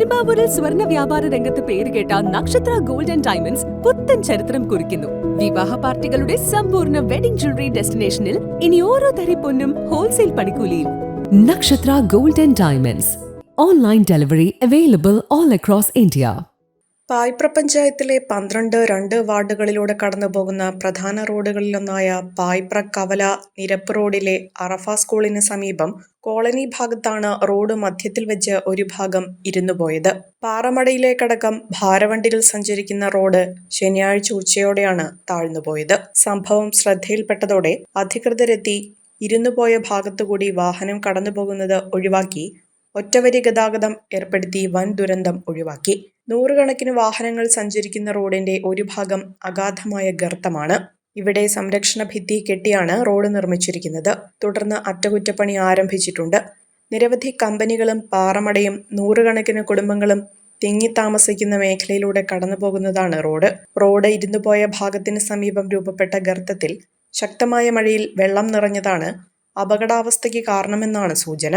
പെരുമ്പാവൂരിൽ സ്വർണ വ്യാപാര രംഗത്ത് പേരുകേട്ട നക്ഷത്ര ഗോൾഡ് ആൻഡ് ഡയമണ്ട്സ് പുത്തൻ ചരിത്രം കുറിക്കുന്നു. വിവാഹ പാർട്ടികളുടെ സമ്പൂർണ വെഡിംഗ് ജ്വല്ലറി ഡെസ്റ്റിനേഷനിൽ ഇനി ഓരോ തരി പൊന്നും ഹോൾസെയിൽ പണിക്കൂലിയിൽ. Nakshatra gold and diamonds. Online delivery available all across India Paipra പഞ്ചായത്തിലെ പന്ത്രണ്ട് രണ്ട് വാർഡുകളിലൂടെ കടന്നുപോകുന്ന പ്രധാന റോഡുകളിലൊന്നായ പായ്പ്ര കവല നിരപ്പ് റോഡിലെ അറഫ സ്കൂളിന് സമീപം കോളനി ഭാഗത്താണ് റോഡ് മധ്യത്തിൽ വെച്ച് ഒരു ഭാഗം ഇരുന്നുപോയത്. പാറമടയിലേക്കടക്കം ഭാരവണ്ടികൾ സഞ്ചരിക്കുന്ന റോഡ് ശനിയാഴ്ച ഉച്ചയോടെയാണ് താഴ്ന്നുപോയത്. സംഭവം ശ്രദ്ധയിൽപ്പെട്ടതോടെ അധികൃതരെത്തി ഇരുന്നുപോയ ഭാഗത്തുകൂടി വാഹനം കടന്നുപോകുന്നത് ഒഴിവാക്കി ഒറ്റവരി ഗതാഗതം ഏർപ്പെടുത്തി വൻ ദുരന്തം ഒഴിവാക്കി. നൂറുകണക്കിന് വാഹനങ്ങൾ സഞ്ചരിക്കുന്ന റോഡിന്റെ ഒരു ഭാഗം അഗാധമായ ഗർത്തമാണ്. ഇവിടെ സംരക്ഷണ ഭിത്തി കെട്ടിയാണ് റോഡ് നിർമ്മിച്ചിരിക്കുന്നത്. തുടർന്ന് അറ്റകുറ്റപ്പണി ആരംഭിച്ചിട്ടുണ്ട്. നിരവധി കമ്പനികളും പാറമടയും നൂറുകണക്കിന് കുടുംബങ്ങളും തിങ്ങി താമസിക്കുന്ന മേഖലയിലൂടെ കടന്നുപോകുന്നതാണ് റോഡ്. റോഡ് ഇരുന്നുപോയ ഭാഗത്തിന് സമീപം രൂപപ്പെട്ട ഗർത്തത്തിൽ ശക്തമായ മഴയിൽ വെള്ളം നിറഞ്ഞതാണ് അപകടാവസ്ഥയ്ക്ക് കാരണമെന്നാണ് സൂചന.